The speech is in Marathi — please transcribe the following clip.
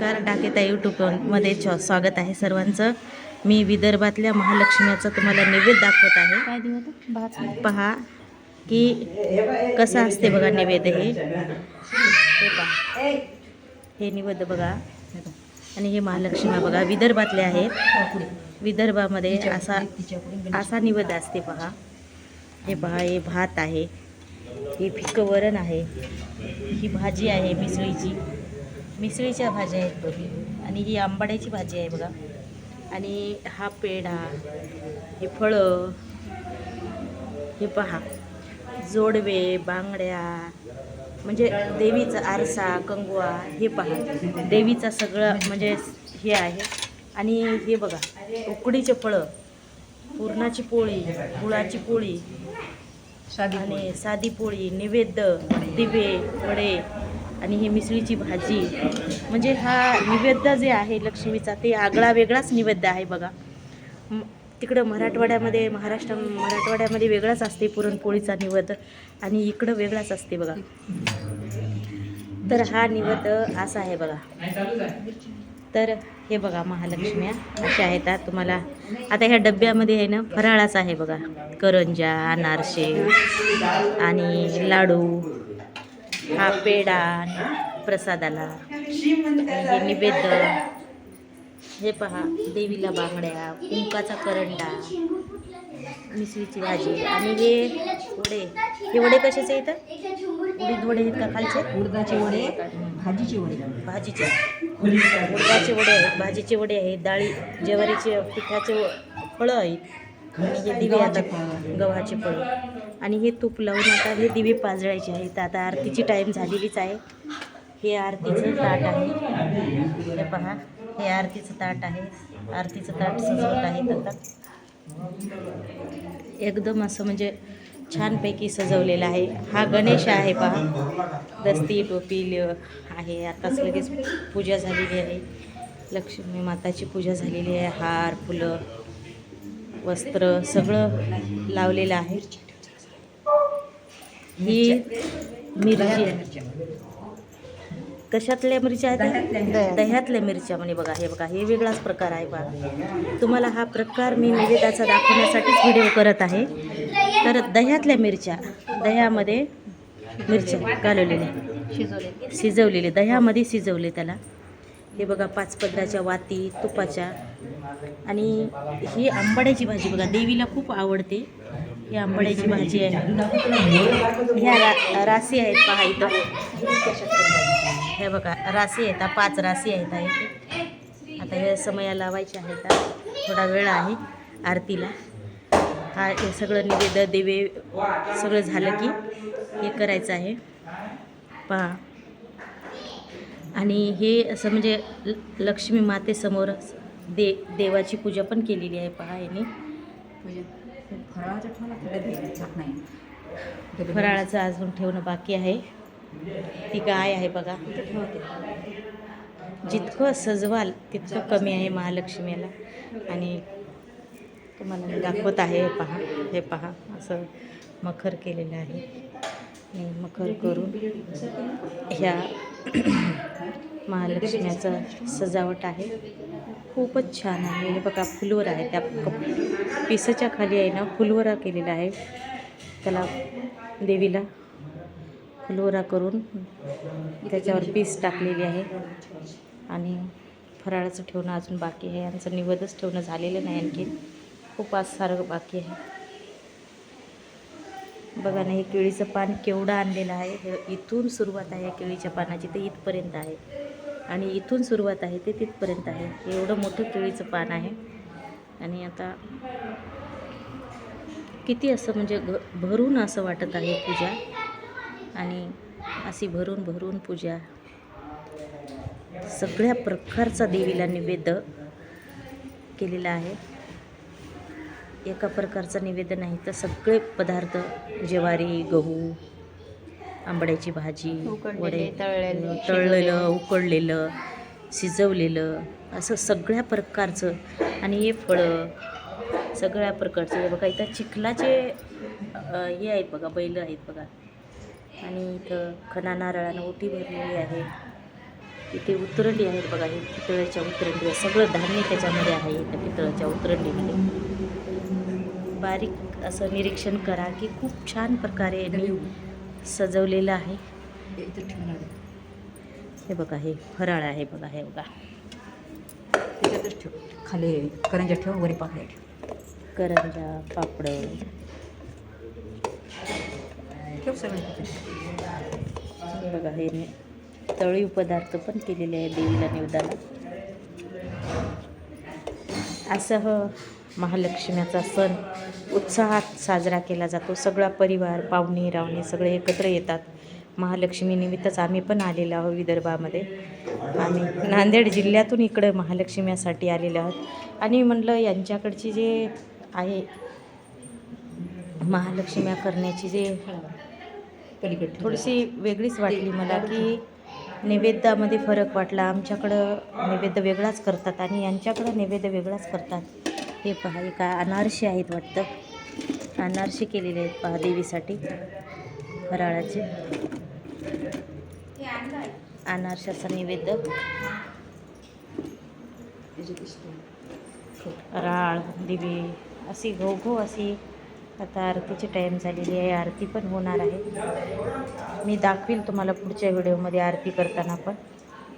कार टाकेता यूट्यूबमध्ये स्वागत आहे सर्वांचं. मी विदर्भातल्या महालक्ष्म्याचा तुम्हाला नैवेद्य दाखवत आहे. पहा की कसं असते बघा नैवेद्य हे. हे पहा. हे नैवेद्य बघा. आणि हे महालक्ष्म्या बघा विदर्भातले आहेत. विदर्भामध्ये असा असा नैवेद्य असते पहा. हे पहा हे भात आहे. हे फिक्कं वरण आहे. ही भाजी आहे मिसळीची. मिसळीच्या भाज्या आहेत बघ. आणि ही आंबाड्याची भाजी आहे बघा. आणि हा पेढा हे फळं हे पहा. जोडवे बांगड्या म्हणजे देवीचा आरसा कंगवा हे पहा. देवीचा सगळं म्हणजे हे आहे. आणि हे बघा उकडीचे फळं. पुरणाची पोळी गुळाची पोळी. आणि साधी पोळी नैवेद्य दिवे वडे. आणि ही मिसळीची भाजी. म्हणजे हा निवेद्य जे आहे लक्ष्मीचा ते आगळा वेगळाच निवेद्य आहे बघा. तिकडं मराठवाड्यामध्ये महाराष्ट्र मराठवाड्यामध्ये वेगळाच असते पुरणपोळीचा निवद आणि इकडं वेगळाच असते बघा. तर हा निवद असा आहे बघा. तर हे बघा महालक्ष्म्या अशा आहेत. तुम्हाला आता ह्या डब्यामध्ये आहे ना फराळाच आहे बघा. करंजा अनारसे आणि लाडू. हा पेढा प्रसादाला हे निवेद्य. हे पहा देवीला बांगड्या कुंकाचा करंडा मिसळीची भाजी. आणि हे वडे. हे वडे कशाचे येतं उडीद वडे आहेत का खालचे? उडदाचे वडे भाजीचे वडे. भाजीचे. उडदाचे वडे आहेत भाजीचे वडे आहेत डाळी ज्वारीचे पिठाचे फळं आहेत. हे दिवे आता गव्हाचे फळं. आणि हे तूप लावून आता हे दिवे पाजळायचे आहेत. आता आरतीची टाईम झालेलीच आहे. हे आरतीचं ताट आहे. हे पहा हे आरतीचं ताट आहे. आरतीचं ताट सजवत आहेत आता. एकदम असं म्हणजे छानपैकी सजवलेलं आहे. हा गणेश आहे पहा. दस्ती टोपी आहे. आताच लगेच पूजा झालेली आहे. लक्ष्मी माताची पूजा झालेली आहे. हार फुलं. वस्त्र सगळं लावलेलं आहे. ही मिरची. आहे कशातल्या मिरच्या आहेत? दह्यातल्या मिरच्या म्हणे बघा. हे बघा हे वेगळाच प्रकार आहे बघा तुम्हाला हा प्रकार मी निवेदाचा दाखवण्यासाठीच व्हिडिओ करत आहे. तर दह्यातल्या मिरच्या दह्यामध्ये मिरच्या घालवलेल्या शिजवले शिजवलेले दह्यामध्ये शिजवले त्याला. हे बघा पाच पदराच्या वाती तुपाच्या आणि ही आंबाड्याची भाजी बघा देवीला खूप आवडते. ही आंबाड्याची भाजी आहे. ह्या रा राशी आहेत पहा इथं. हे बघा रासी आहेत पाच रासी आहेत आता हे समया लावायचे आहेत थोडा वेळ आहे आरतीला. हा हे सगळं निवेद देवे सगळं झालं की हे करायचं आहे. पहा. आणि हे असं म्हणजे ल- लक्ष्मी मातेसमोर दे देवाची पूजा पण केलेली आहे पहा यांनी. फराळाचं नाही. फराळाचं अजून ठेवणं बाकी आहे. ती गाय आहे बघा. जितकं सजवाल तितकं कमी आहे महालक्ष्मीला आणि तुम्हाला दाखवत आहे हे पहा हे पहा असं मखर केलेलं आहे. आणि मखर करून ह्या महालक्ष्म्याचं सजावट आहे. खूपच छान आहे. हे बघा फुलवर आहे. त्या कप पिसाच्या खाली आहे ना फुलवरा केलेला आहे. त्याला देवीला फुलवरा करून त्याच्यावर पीस टाकलेली आहे. आणि फराळाचं ठेवणं अजून बाकी आहे. यांचं निवदच ठेवणं झालेलं नाही आणखी. खूप आज सारं बाकी आहे. बघा ना हे केळीचं पान केवढं आणलेलं आहे. हे इथून सुरुवात आहे या केळीच्या पानाची ते इथपर्यंत आहे. आणि इथून सुरुवात आहे ते तिथपर्यंत आहे. एवढं मोठं केळीचं पान आहे. आणि आता किती असं म्हणजे घ भरून असं वाटत आहे पूजा. आणि अशी भरून भरून पूजा. सगळ्या प्रकारचा देवीला निवेद्य केलेला आहे. एका प्रकारचा निवेदन नाही तर सगळे पदार्थ ज्वारी गहू आंबड्याची भाजी वडे तळलेले, उकडलेलं शिजवलेलं असं सगळ्या प्रकारचं. आणि हे फळं सगळ्या प्रकारचं. हे बघा इथं चिखलाचे हे आहेत बघा बैल आहेत बघा. आणि इथं खना नारळानं ओटी भरलेली आहे. इथे उतरंडी आहेत बघा हे पितळ्याच्या उतरंडी. आहे. सगळं धान्य त्याच्यामध्ये आहे त्या पितळाच्या उतरंडीमध्ये. बारीक असं निरीक्षण करा की खूप छान प्रकारे यांनी सजवलेलं आहे. हे. हे बघा हे फराळ आहे बघा हे बघा. त्याच्यातच ठेव. खाली करंजा ठेव वरी ठेव. करंजा पापड. ठेव सगळं त्याच्यात. बघा हे ने- तळीव पदार्थ पण केलेले आहे देवीला निवदाला. असं महालक्ष्म्याचा सण उत्साहात साजरा केला जातो. सगळा परिवार पाहुणे रावणे सगळे एकत्र येतात. महालक्ष्मी निमित्तच आम्ही पण आलेलो आहोत विदर्भामध्ये. आम्ही नांदेड जिल्ह्यातून इकडं महालक्ष्म्यासाठी आलेलो आहोत. आणि म्हणलं यांच्याकडची जे आहे महालक्ष्म्या करण्याची जे थोडीशी वेगळीच वाटली मला की नैवेद्यामध्ये फरक वाटला. आमच्याकडं नैवेद्य वेगळाच करतात आणि यांच्याकडं नैवेद्य वेगळाच करतात. हे पहा हे काय अनारसे आहेत वाटतं. अनारसे केलेले आहेत पहा देवीसाठी फराळाचे. अनारशाचा नैवेद्य राळ दिवे अशी घोघो अशी आता आरतीची टाईम झालेली आहे. आरती पण होणार आहे. मी दाखवील तुम्हाला पुढच्या व्हिडिओमध्ये आरती करताना पण.